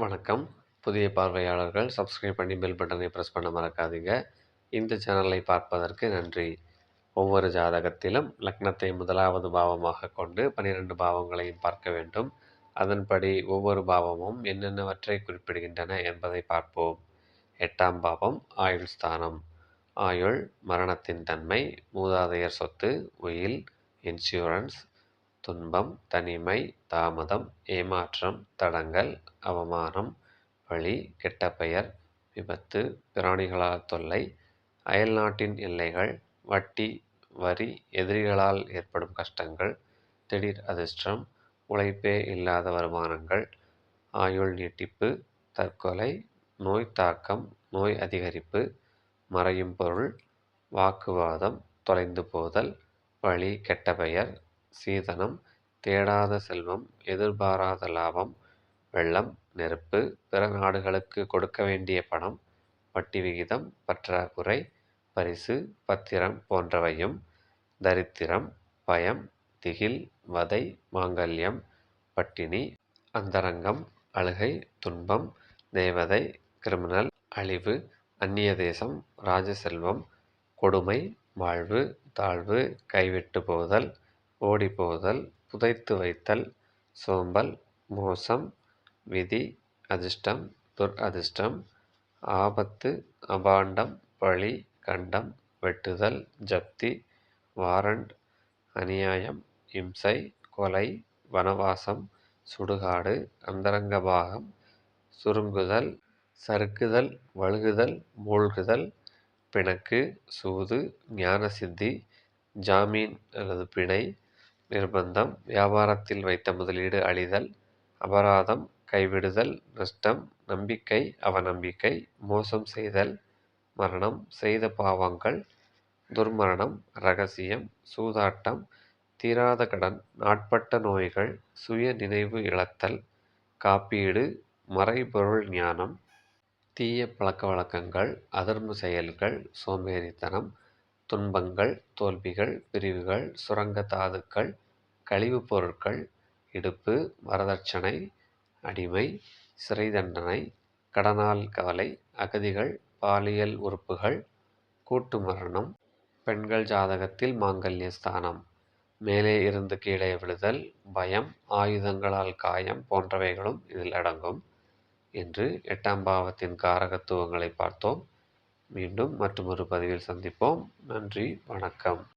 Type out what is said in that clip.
வணக்கம். புதிய பார்வையாளர்கள் சப்ஸ்கிரைப் பண்ணி பெல் பட்டனை ப்ரெஸ் பண்ண மறக்காதீங்க. இந்த சேனலை பார்ப்பதற்கு நன்றி. ஒவ்வொரு ஜாதகத்திலும் லக்னத்தை முதலாவது பாவமாக கொண்டு பன்னிரெண்டு பாவங்களையும் பார்க்க வேண்டும். அதன்படி ஒவ்வொரு பாவமும் என்னென்னவற்றை குறிப்பிடுகின்றன என்பதை பார்ப்போம். எட்டாம் பாவம் ஆயுள் ஸ்தானம். ஆயுள் மரணத்தின் தன்மை மூதாதையர் சொத்து உயில் இன்சூரன்ஸ் துன்பம் தனிமை தாமதம் ஏமாற்றம் தடங்கல் அவமானம் வழி கெட்ட பெயர் விபத்து பிராணிகளால் தொல்லை அயல்நாட்டின் எல்லைகள் வட்டி வரி எதிரிகளால் ஏற்படும் கஷ்டங்கள் திடீர் அதிர்ஷ்டம் உழைப்பே இல்லாத வருமானங்கள் ஆயுள் நீட்டிப்பு தற்கொலை நோய் தாக்கம் நோய் அதிகரிப்பு மறையும் பொருள் வாக்குவாதம் தொலைந்து போதல் வழி கெட்ட பெயர் சீதனம் தேடாத செல்வம் எதிர்பாராத லாபம் வெள்ளம் நெருப்பு பிற நாடுகளுக்கு கொடுக்க வேண்டிய பணம் வட்டி விகிதம் பற்றாக்குறை பரிசு பத்திரம் போன்றவையும் தரித்திரம் பயம் திகில் வதை மாங்கல்யம் பட்டினி அந்தரங்கம் அழுகை துன்பம் தேவதை கிரிமினல் அழிவு அந்நிய தேசம் ராஜசெல்வம் கொடுமை வாழ்வு தாழ்வு கைவிட்டு போதல் ஓடிப்போதல் புதைத்து வைத்தல் சோம்பல் மோசம் விதி அதிர்ஷ்டம் துர் அதிர்ஷ்டம் ஆபத்து அபாண்டம் பழி கண்டம் வெட்டுதல் ஜப்தி வாரண்ட் அநியாயம் இம்சை கொலை வனவாசம் சுடுகாடு அந்தரங்க பாகம் சுருங்குதல் சறுக்குதல் வழுகுதல் மூழ்குதல் பிணக்கு சூது ஞானசித்தி ஜாமீன் அல்லது பிணை நிர்பந்தம் வியாபாரத்தில் வைத்த முதலீடு அழிதல் அபராதம் கைவிடுதல் நஷ்டம் நம்பிக்கை அவநம்பிக்கை மோசம் செய்தல் மரணம் செய்த பாவங்கள் துர்மரணம் ரகசியம் சூதாட்டம் தீராத கடன் நாட்பட்ட நோய்கள் சுய நினைவு இழத்தல் காப்பீடு மறைபொருள் ஞானம் தீய பழக்க வழக்கங்கள் அதர்ம செயல்கள் சோம்பேறித்தனம் துன்பங்கள் தோல்விகள் பிரிவுகள் சுரங்க தாதுக்கள் கழிவுப் பொருட்கள் இடுப்பு வரதட்சணை அடிமை சிறை தண்டனை கடனால் கவலை அகதிகள் பாலியல் உறுப்புகள் கூட்டு மரணம் பெண்கள் ஜாதகத்தில் மாங்கல்ய ஸ்தானம் மேலே இருந்து கீழே விழுதல் பயம் ஆயுதங்களால் காயம் போன்றவைகளும் இதில் அடங்கும். என்று எட்டாம் பாவத்தின் காரகத்துவங்களை பார்த்தோம். மீண்டும் மற்றொரு பதிவில் சந்திப்போம். நன்றி வணக்கம்.